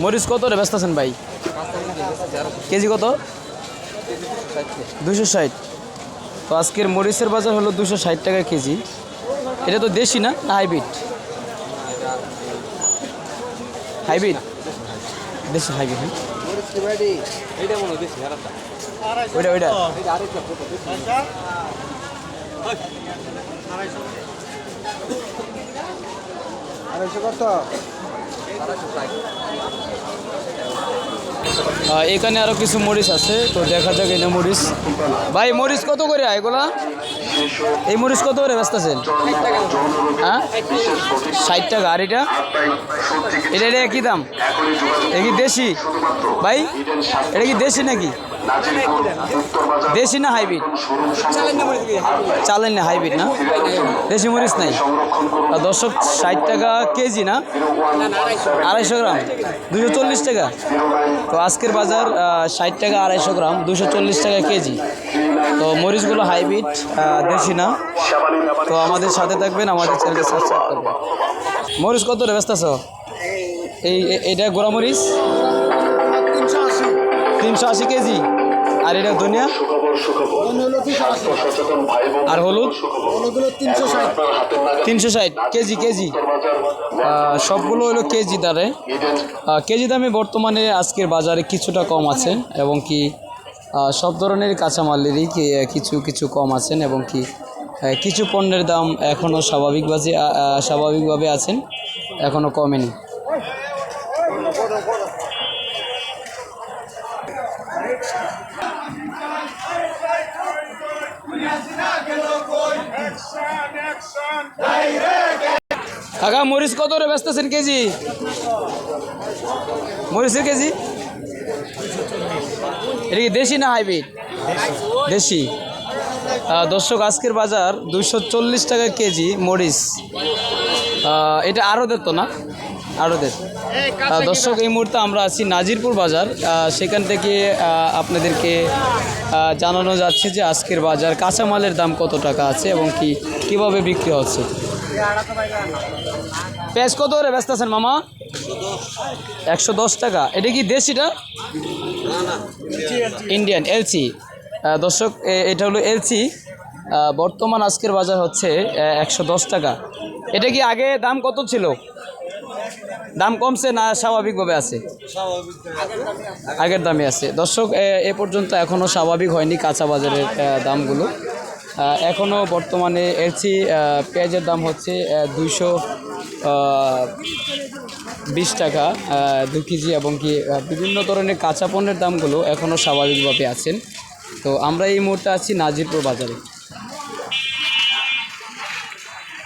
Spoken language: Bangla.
মরিচ কত রে? ব্যস্ত আছেন ভাই? কেজি কত? দুশো ষাট। তো আজকের মরিচের বাজার হলো দুশো ষাট টাকা কেজি। এটা তো দেশি না? হাইব্রিড? হাইব্রিড? দেশি হাইব্রিড হ্যাঁ। ওইটা ওইটা। ফটো আড়াইশো কত আহ, এখানে আরও কিছু মরিচ আছে, তো দেখা যাক এনে মরিচ। ভাই, মরিচ কত করে এগুলা? এই মরিচ কত করে ব্যস্ত আছেন হ্যাঁ? ষাট টাকা, আর এটা? এটা এটা কি দাম? এটা কি দেশি? ভাই, এটা কি দেশি নাকি? দেশি না হাইব্রিড? চালেন না হাইব্রিড না? দেশি মরিচ নাই? দর্শক, ষাট টাকা কেজি না? আড়াইশো গ্রাম? দুশো চল্লিশ টাকা? তো আজকের বাজার ষাট টাকা আড়াইশো গ্রাম, দুশো চল্লিশ টাকা কেজি। তো মরিচগুলো হাইব্রিড দেশি না। তো আমাদের সাথে থাকবেন, আমাদের চ্যানেলকে সাবস্ক্রাইব করবেন। মরিচ কত রে ব্যস্ত এই এটা গোড়া মরিচ? তিনশো আশি কেজি? আর এটা ধনিয়া আর হলুদ? তিনশো ষাট। তিনশো ষাট কেজি কেজি। সবগুলো হলো কেজি দারে কেজি দামে বর্তমানে আজকের বাজারে কিছুটা কম আছে এবং কি সব ধরনের কাঁচামালেরই কি- কিছু কিছু কম আছেন এবং কি কিছু পণ্যের দাম এখনও স্বাভাবিকভাবে স্বাভাবিকভাবে আছেন এখনও কমেনি। কাকা মরিচ কত রে ব্যস্ত আছেন কেজি? মরিচের কেজি? এটা কি দেশি না হাইব্রিড? দেশি। দর্শক আজকের বাজার দুইশো চল্লিশ টাকা কেজি মরিচ। এটা আরও দেত না? আরও আহ, দর্শক এই মুহূর্তে আমরা আছি নাজিরপুর বাজার। সেখান থেকে আপনাদেরকে জানানো যাচ্ছে যে আজকের বাজার কাঁচামালের দাম কত টাকা আছে এবং কি কীভাবে বিক্রি হচ্ছে? পেঁয়াজ কত করে? ব্যস্ত আছেন মামা? একশো দশ টাকা। এটা কি দেশিটা ইন্ডিয়ান এলসি দর্শক এটা হলো এলসি বর্তমান আজকের বাজার হচ্ছে একশো দশ টাকা। এটা কি আগে দাম কত ছিল? দাম কমছে না স্বাভাবিকভাবে আছে? আগের দামে আছে। দর্শক, এ- পর্যন্ত এখনও স্বাভাবিক হয়নি কাঁচা বাজারের দামগুলো। এখনও বর্তমানে এলসি পেঁয়াজের দাম হচ্ছে দুইশো বিশ টাকা দু কেজি এবং কি বিভিন্ন ধরনের কাঁচা পণ্যের দামগুলো এখনও স্বাভাবিকভাবে আছেন। তো আমরা এই মুহূর্তে আছি নাজিরপুর বাজারে।